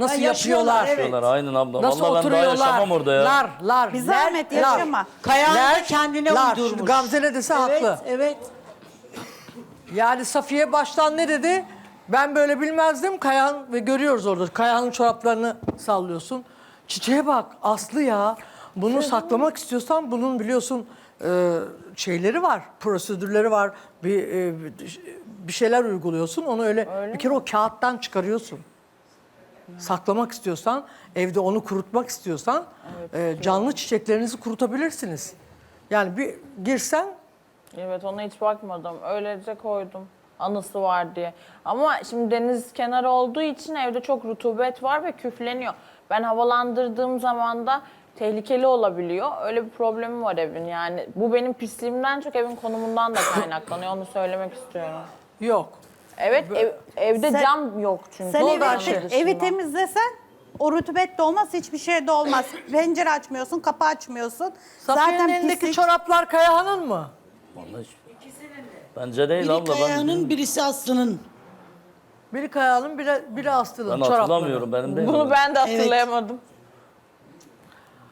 Nasıl Ha, yaşıyorlar, yapıyorlar? evet. Diyorlar, aynen abla. Nasıl Vallahi ben daha oturuyorlar? yaşamam orada ya. Lar, lar. Bir zahmet lar. yaşama. Kayağını da Ler, kendine lar. uydurmuş. Şimdi Gamze ne dese Evet, haklı. evet. Yani Safiye baştan ne dedi? Ben böyle bilmezdim. Kayan ve görüyoruz orada. Kayanın çoraplarını sallıyorsun. Çiçeğe bak Aslı ya. Bunu saklamak istiyorsan bunun biliyorsun e, şeyleri var, prosedürleri var. Bir e, bir şeyler uyguluyorsun. Onu öyle, bir kere o kağıttan çıkarıyorsun. Saklamak istiyorsan, evde onu kurutmak istiyorsan e, canlı çiçeklerinizi kurutabilirsiniz. Yani bir girsen Evet ona hiç bakmadım. Öylece koydum. Anısı var diye. Ama şimdi deniz kenarı olduğu için evde çok rutubet var ve küfleniyor. Ben havalandırdığım zaman da tehlikeli olabiliyor. Öyle bir problemi var evin yani. Bu benim pisliğimden çok evin konumundan da kaynaklanıyor. Onu söylemek istiyorum. yok. Evet ev- evde Sen- cam yok çünkü. Sen evi, te- evi temizlesen o rutubet de olmaz, hiçbir şey de olmaz. Pencere açmıyorsun, kapı açmıyorsun. Safiye'nin elindeki pislik- çoraplar Kayahan'ın mı? Vallahi hiç- Bence değil Biri abla. Kaya'nın, Ben, birisi Aslı'nın. Biri Kayahan'ın, biri, biri Aslı'nın ben çorapları. hatırlamıyorum. Benim değil. Bunu ben de hatırlayamadım.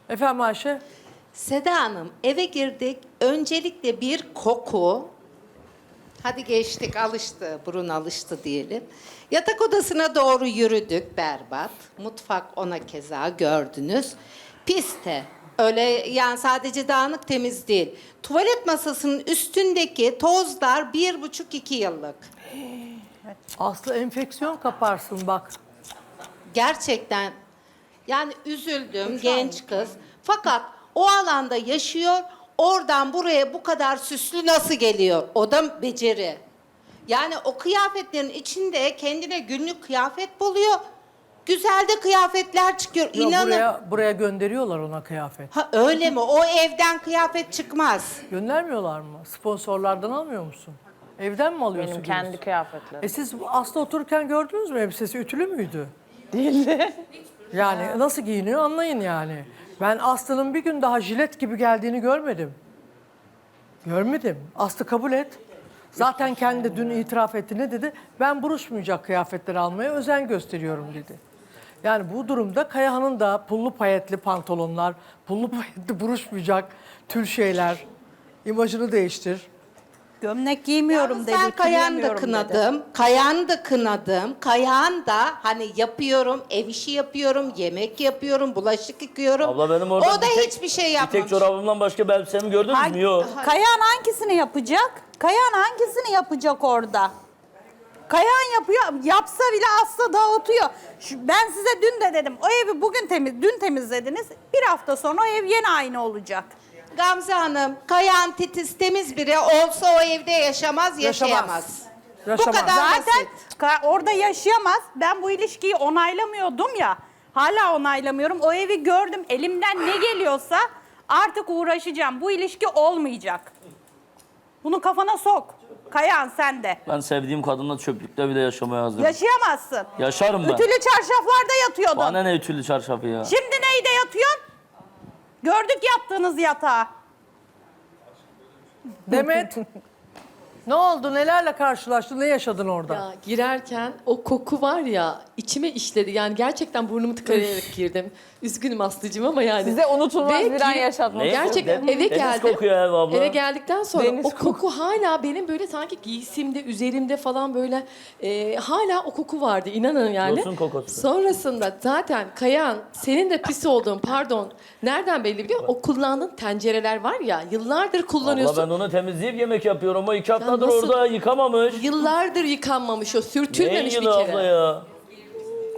Efendim Ayşe? Seda Hanım eve girdik. Öncelikle bir koku. Hadi geçtik alıştı, burun alıştı diyelim. Yatak odasına doğru yürüdük berbat. Mutfak ona keza gördünüz. Piste. Öyle yani sadece dağınık temiz değil. Tuvalet masasının üstündeki tozlar bir buçuk iki yıllık. Aslı enfeksiyon kaparsın bak. Gerçekten yani üzüldüm genç kız. Fakat o alanda yaşıyor. Oradan buraya bu kadar süslü nasıl geliyor? O da beceri. Yani o kıyafetlerin içinde kendine günlük kıyafet buluyor. Güzel de kıyafetler çıkıyor. Yok, İnanın. buraya, buraya gönderiyorlar ona kıyafet. Ha öyle mi? O evden kıyafet çıkmaz. Göndermiyorlar mı? Sponsorlardan almıyor musun? Evden mi alıyorsun? Benim kendi kıyafetlerim. E siz Aslı otururken gördünüz mü elbisesi ütülü müydü? Değildi. Yani nasıl giyiniyor anlayın yani. Ben Aslı'nın bir gün daha jilet gibi geldiğini görmedim. Görmedim. Aslı kabul et. Zaten kendi dün itiraf etti. Ne dedi? Ben buruşmayacak kıyafetleri almaya özen gösteriyorum dedi. Yani bu durumda Kayahan'ın da pullu payetli pantolonlar, pullu payetli buruşmayacak tül şeyler, imajını değiştir. Gömlek giymiyorum Yalnız dedi, ben Kayan da ütüleyemiyorum dedi. kınadım. Kayan da kınadım. Kayan da hani yapıyorum, ev işi yapıyorum, yemek yapıyorum, bulaşık yıkıyorum. Abla benim orada o da bir tek- hiçbir şey Bir yapmamış. tek çorabımdan başka bir elbisemi gördünüz mü? Yok. Kayan hangisini yapacak? Kayan hangisini yapacak orada? Kayan yapıyor, yapsa bile asla dağıtıyor. Şu- ben size dün de dedim, o evi bugün temiz, dün temizlediniz. Bir hafta sonra o ev yine aynı olacak. Gamze Hanım, Kayan titiz temiz biri olsa o evde yaşamaz, yaşayamaz. Bu Yaşamaz. kadar Zaten basit. ka- orada yaşayamaz. Ben bu ilişkiyi onaylamıyordum ya. Hala onaylamıyorum. O evi gördüm. Elimden ne geliyorsa artık uğraşacağım. Bu ilişki olmayacak. Bunu kafana sok. Kayan sen de. Ben sevdiğim kadınla çöplükte bile yaşamaya hazırım. Yaşayamazsın. Yaşarım ben. Ütülü çarşaflarda yatıyordun. Bana ne ütülü çarşafı ya. Şimdi neyde yatıyorsun? Gördük yattığınız yatağı. Demet, ne oldu? Nelerle karşılaştın? Ne yaşadın orada? Ya girerken o koku var ya içime işledi. Yani gerçekten burnumu tıkayarak girdim. Üzgünüm Aslı'cığım ama yani. Size unutulmaz Ve bir an gir- yaşatmak Ne? Gerçekten De- eve deniz geldim. kokuyor ev abla. Eve geldikten sonra Deniz o koku hala benim böyle sanki giysimde, üzerimde falan böyle e, hala o koku vardı inanın yani. Yosun kokusu. Sonrasında zaten Kayan senin de pis olduğun pardon nereden belli biliyor musun? O kullandığın tencereler var ya yıllardır kullanıyorsun. Abla ben onu temizleyip yemek yapıyorum. O iki haftadır nasıl- orada yıkamamış. Yıllardır yıkanmamış o Ne sürtülmemiş bir yılı kere. abla ya?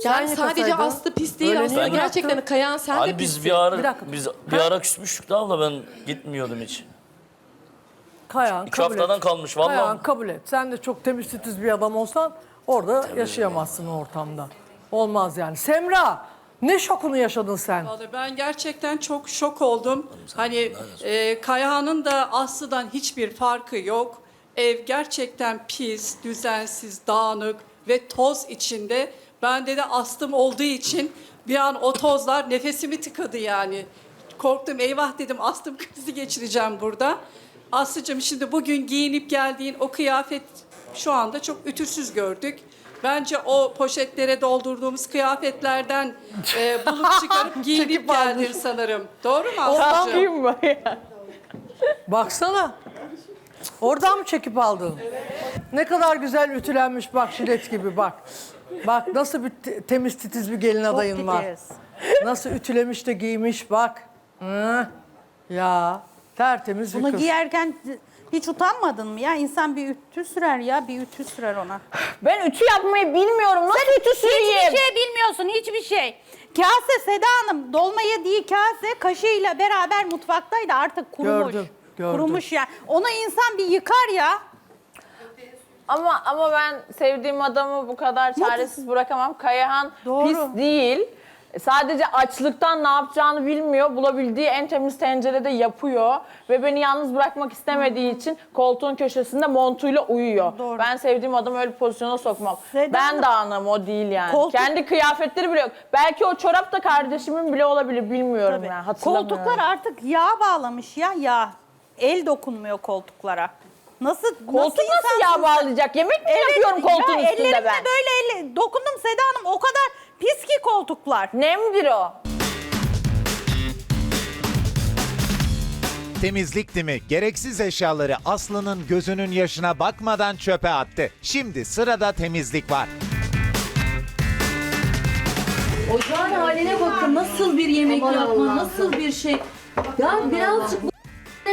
Yani Sen sadece yıkasaydın. Aslı pis değil Öyle aslında niye gerçekten? Kayan sen de Hani biz pissin. bir ara Bir dakika. biz bir ara küsmüştük da abla ben gitmiyordum hiç. Kayan İki kabul haftadan et. kalmış, vallahi. Kayan kabul et. Sen de çok temiz titiz bir adam olsan orada yaşayamazsın o ortamda. Olmaz yani. Semra ne şokunu yaşadın sen? Vallahi ben gerçekten çok şok oldum. Hani e, Kayahan'ın da Aslı'dan hiçbir farkı yok. Ev gerçekten pis, düzensiz, dağınık ve toz içinde. Bende de astım olduğu için bir an o tozlar nefesimi tıkadı yani. Korktum eyvah dedim astım krizi geçireceğim burada. Aslı'cığım şimdi bugün giyinip geldiğin o kıyafet şu anda çok ütüsüz gördük. Bence o poşetlere doldurduğumuz kıyafetlerden e, bulup çıkarıp giyinip geldin sanırım. Doğru mu Ondan Aslı'cığım? Mı ya? Baksana. Oradan mı çekip aldın? Ne kadar güzel ütülenmiş bak jilet gibi bak. Bak nasıl bir te- temiz titiz bir gelin adayın var. titiz. Nasıl ütülemiş de giymiş bak. Hı. Ya tertemiz bir Bunu kız. giyerken hiç utanmadın mı ya? İnsan bir ütü sürer ya, bir ütü sürer ona. Ben ütü yapmayı bilmiyorum. Nasıl ütü süreyim? Hiçbir şey bilmiyorsun, hiçbir şey. Kase Seda Hanım dolma yediği kase kaşığıyla beraber mutfaktaydı artık kurumuş. Gördüm, gördüm. Kurumuş yani. Onu insan bir yıkar ya. Ama ama ben sevdiğim adamı bu kadar çaresiz bırakamam. Kayahan Doğru. pis değil. Sadece açlıktan ne yapacağını bilmiyor. Bulabildiği en temiz tencerede yapıyor. Ve beni yalnız bırakmak istemediği için koltuğun köşesinde montuyla uyuyor. Doğru. Ben sevdiğim adamı öyle bir pozisyona sokmam. Seda ben Hanım- dağınığım o değil yani. Koltuk- Kendi kıyafetleri bile yok. Belki o çorap da kardeşimin bile olabilir bilmiyorum yani. Hatırlamıyorum. Koltuklar artık yağ bağlamış ya yağ. El dokunmuyor koltuklara. Nasıl Koltuk nasıl, insansın yağ bağlayacak? Yemek mi yapıyorum koltuğun ya üstünde ellerimle ben? böyle elle, dokundum Seda Hanım o kadar pis ki koltuklar. Nemdir o. Temizlikti mi? Gereksiz eşyaları Aslı'nın gözünün yaşına bakmadan çöpe attı. Şimdi sırada temizlik var. Ocağın haline bakın nasıl bir yemek yapma, nasıl bir şey. Ya birazcık bu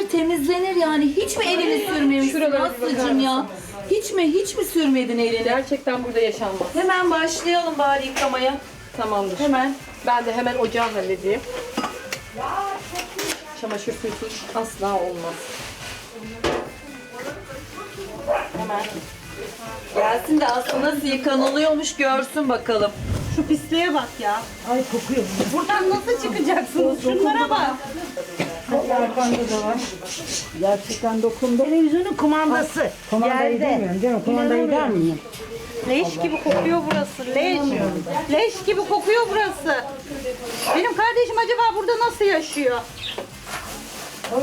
temizlenir yani. Hiç mi elini sürmemişsin Aslı'cım ya? Hiç mi, hiç mi sürmedin elini? Gerçekten burada yaşanmaz. Hemen başlayalım bari yıkamaya. Tamamdır. Hemen. Ben de hemen ocağı halledeyim. Çamaşır suyusuz asla olmaz. Gelsin de Aslı nasıl yıkanılıyormuş görsün bakalım. Şu pisliğe bak ya. Ay kokuyor. Buradan nasıl çıkacaksınız? Şunlara bak. Televizyonun kumandası. Kumandayı bilmiyorum değil mi? Kumandayı der miyim? Leş gibi kokuyor burası. Leş. Leş gibi kokuyor burası. Benim kardeşim acaba burada nasıl yaşıyor?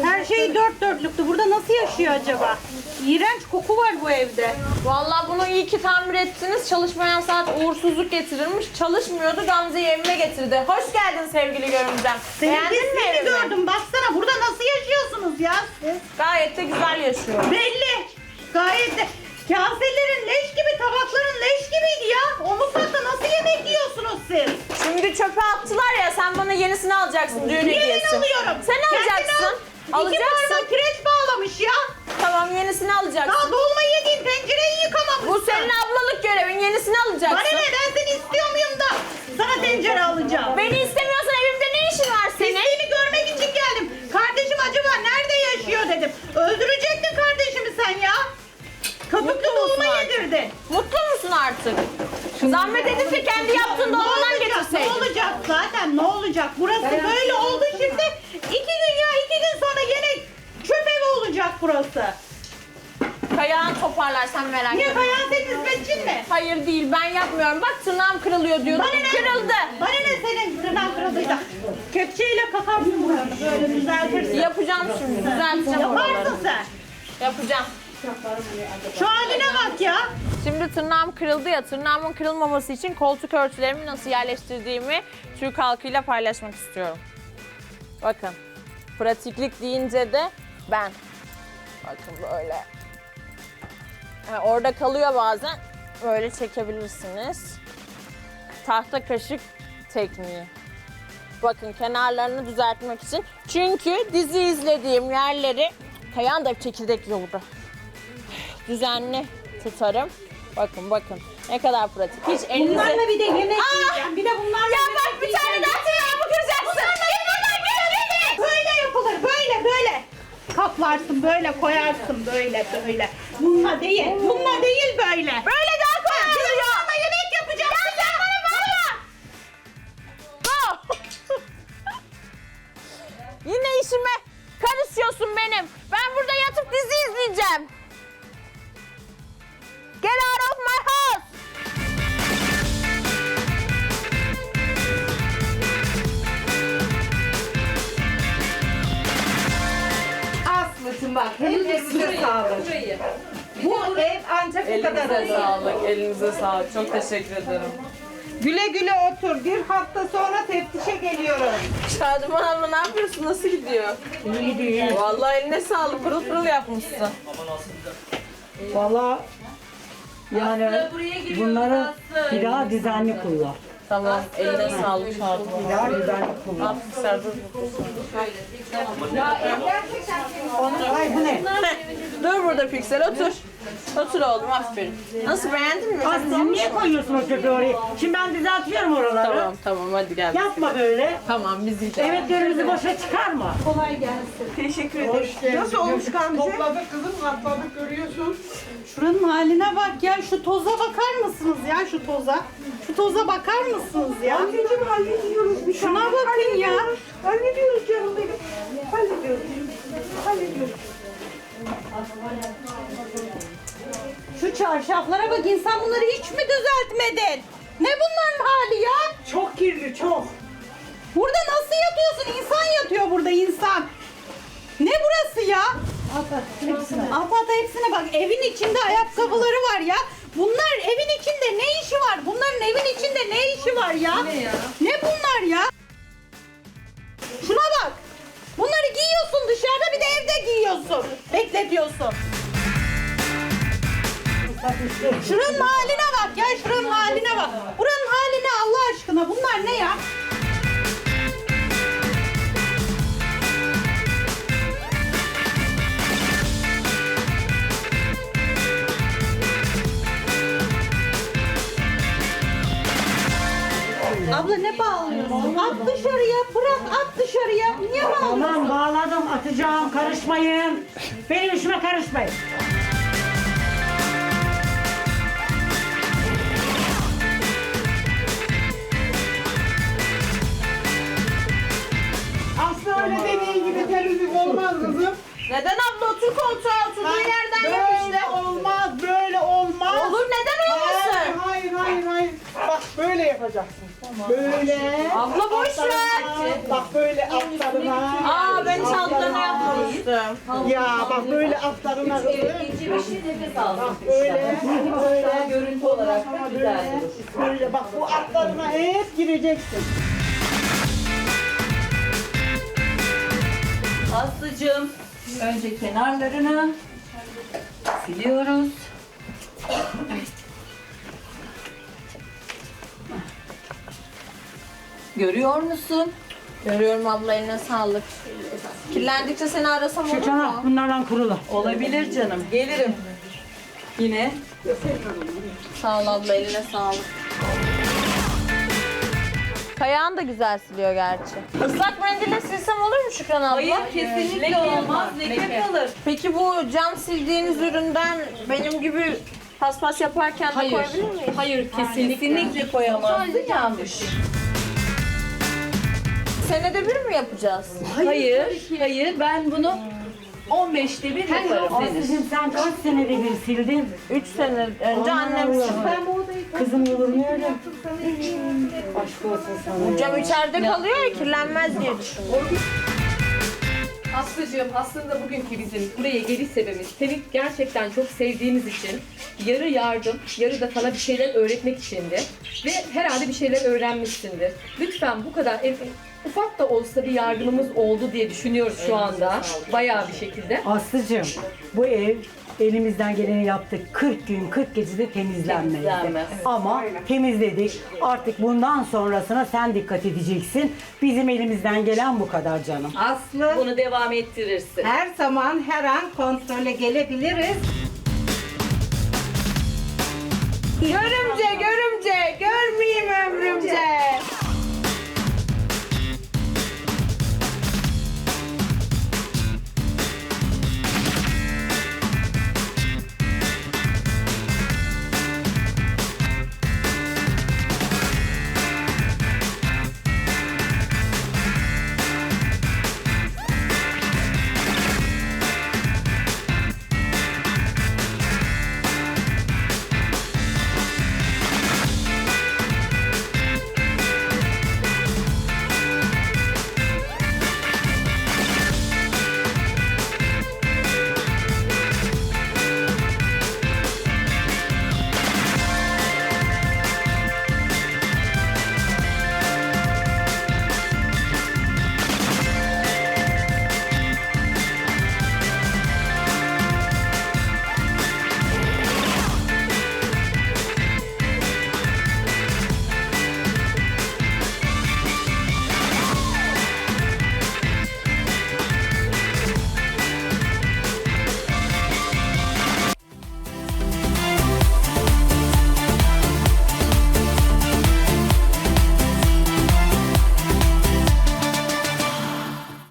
Her şey dört dörtlüktü. Burada nasıl yaşıyor acaba? İğrenç koku var bu evde. Vallahi bunu iyi ki tamir ettiniz. Çalışmayan saat uğursuzluk getirirmiş. Çalışmıyordu Gamze'yi evime getirdi. Hoş geldin sevgili görümcem. Beğendin mi Seni evimi? gördüm. Baksana burada nasıl yaşıyorsunuz ya siz? Gayet de güzel yaşıyor. Belli. Gayet de. Kaselerin leş gibi, tabakların leş gibiydi ya. O mutfakta nasıl yemek yiyorsunuz siz? Şimdi çöpe attılar ya sen bana yenisini alacaksın düğün Niye hediyesi. ben alıyorum? Sen Kendin alacaksın. Al. İki Alacaksın. parmak kireç bağlamış ya. Tamam yenisini Daha alacaksın. dolma yediğin tencereyi yıkamamışsın. Bu senin ablalık görevin yenisini Bana alacaksın. ne ben seni istiyor muyum da sana tencere alacağım. Beni istemiyorsan evimde ne işin var senin? Seni görmek için geldim. Kardeşim acaba nerede yaşıyor dedim. Öldürecektin kardeşimi sen ya. Köpüklü dolma yedirdin. Mutlu musun artık? Zahmet edip de kendi yaptığın dolmadan olacak? Ne getirseydin. olacak zaten? Ne olacak? Burası böyle oldu şimdi. İki gün ya iki gün sonra yine çöp evi olacak burası. Kayağın toparlar sen merak Niye etme. bayan senin hizmetçin mi? Hayır değil ben yapmıyorum. Bak tırnağım kırılıyor diyordum. Bana ne? Kırıldı. Bana ne senin tırnak kırıldıysa? Kepçeyle kakarsın buranı böyle düzeltirsin. Yapacağım şimdi. Düzelteceğim Yaparsın oraları. sen. Yapacağım. Şu haline bak ya. Şimdi tırnağım kırıldı ya. Tırnağımın kırılmaması için koltuk örtülerimi nasıl yerleştirdiğimi Türk halkıyla paylaşmak istiyorum. Bakın. Pratiklik deyince de ben. Bakın böyle. Ha, orada kalıyor bazen. Böyle çekebilirsiniz. Tahta kaşık tekniği. Bakın kenarlarını düzeltmek için. Çünkü dizi izlediğim yerleri Kayan da çekirdek yolda. Düzenli tutarım. Bakın bakın ne kadar pratik. Hiç elinize... Bunlarla bir de yemek yiyeceğim. Bir de bunlarla Ya bak bir tane daha tırnağımı kıracaksın. Böyle yapılır, böyle böyle. Kaplarsın, böyle koyarsın, böyle böyle. Bununla değil, bununla değil böyle. Böyle daha kolay oluyor. bununla yemek yapacağım. Ya sen bana. Go. Yine işime karışıyorsun benim. Ben burada yatıp dizi izleyeceğim. Get out of my house. Aslı'cım bak ellerinize sağlık. Bu ev ancak bu kadar Elinize sağlık, elinize sağlık. Çok teşekkür ederim. Güle güle otur. Bir hafta sonra teftişe geliyoruz. Şadıman abla ne yapıyorsun? Nasıl gidiyor? İyi değil. Vallahi eline sağlık. Pırıl pırıl yapmışsın. Valla yani bunları bir daha düzenli kullan. Tamam, eline sağlık Şadıman. Bir daha düzenli kullan. Dur. Ay bu ne? Dur burada Piksel, otur. Otur oğlum, aferin. Nasıl, beğendin mi? Aslında niye koyuyorsun o çöpü oraya? Şimdi ben düzeltiyorum oraları. Tamam, tamam, hadi gel. Yapma böyle. Tamam, biz yiyeceğiz. Emeklerimizi boşa çıkarma. Teşekkür ederim. Nasıl olmuş Gamze? Topladık kızım, atladık görüyorsun. Şuranın haline bak ya. Şu toza bakar mısınız ya şu toza? Şu toza bakar mısınız ya? Anneciğim hallediyoruz bir Şuna bakın ya. Hallediyoruz canım benim. Hallediyoruz. Hallediyoruz. Şu çarşaflara bak insan bunları hiç mi düzeltmedin? Ne bunların hali ya? Çok kirli, çok. Burada nasıl yatıyorsun? İnsan yatıyor burada insan. Ne burası ya? At at hepsine. At at hepsine bak. Evin içinde ayakkabıları var ya. Bunlar evin içinde ne işi var? Bunların evin içinde ne işi var ya? Ne ya? Ne bunlar ya? Şuna bak. Bunları giyiyorsun dışarıda bir de evde giyiyorsun. Bekletiyorsun. Şuranın haline bak ya şuranın haline bak. Buranın haline Allah aşkına bunlar ne ya? Abla ne bağlıyorsun? At dışarıya bırak at dışarıya. Niye bağlıyorsun? Tamam bağladım, atacağım. Karışmayın. Benim işime karışmayın. Öyle dediğin gibi temizlik olmaz kızım. Neden abla otur koltuğa oturduğun yerden yap Böyle işte. olmaz, böyle olmaz. Olur neden olmasın? Hayır, hayır, hayır. Bak böyle yapacaksın. Böyle. Abla boş ver. Altlarına, Bak böyle altlarına. Aa ben altlarına yapmamıştım. Ya bak böyle altlarına. İnce bir şey nefes al. Böyle. Böyle. Görüntü olarak da güzel Böyle, böyle bak bu altlarına hep gireceksin. Aslıcığım önce kenarlarını siliyoruz. Görüyor musun? Görüyorum abla eline sağlık. Kirlendikçe seni arasam olur mu? çanak bunlardan kurula. Olabilir canım. Gelirim. Yine. Sağ ol abla eline sağlık. Kayağın da güzel siliyor gerçi. Islak mendille silsem olur mu Şükran abla? Hayır kesinlikle olmaz. Leke kalır. Peki bu cam sildiğiniz üründen benim gibi paspas yaparken de Hayır. koyabilir miyiz? Hayır kesinlikle. Kesinlikle koyamazsın. Yanlış. Senede bir mi yapacağız? Hayır, hayır. Ben bunu 15'te bir yaparım. Aslıcığım sen kaç senede bir sildin? 3 sene önce annem sildi. Kızım olur mu öyle? Aşk olsun sana. Cam içeride kalıyor ya kirlenmez diye düşündüm. Aslıcığım aslında bugünkü bizim buraya geliş sebebimiz seni gerçekten çok sevdiğimiz için yarı yardım, yarı da sana bir şeyler öğretmek içindi. Ve herhalde bir şeyler öğrenmişsindir. Lütfen bu kadar en- ufak da olsa bir yardımımız oldu diye düşünüyoruz şu anda. Bayağı bir şekilde. Aslıcığım bu ev elimizden geleni yaptık. 40 gün 40 gecede temizlenmeydi. Temizlenmez. Ama temizledik. Artık bundan sonrasına sen dikkat edeceksin. Bizim elimizden gelen bu kadar canım. Aslı Bunu devam ettirirsin. her zaman her an kontrole gelebiliriz. Görümce, görümce, görmeyeyim ömrümce.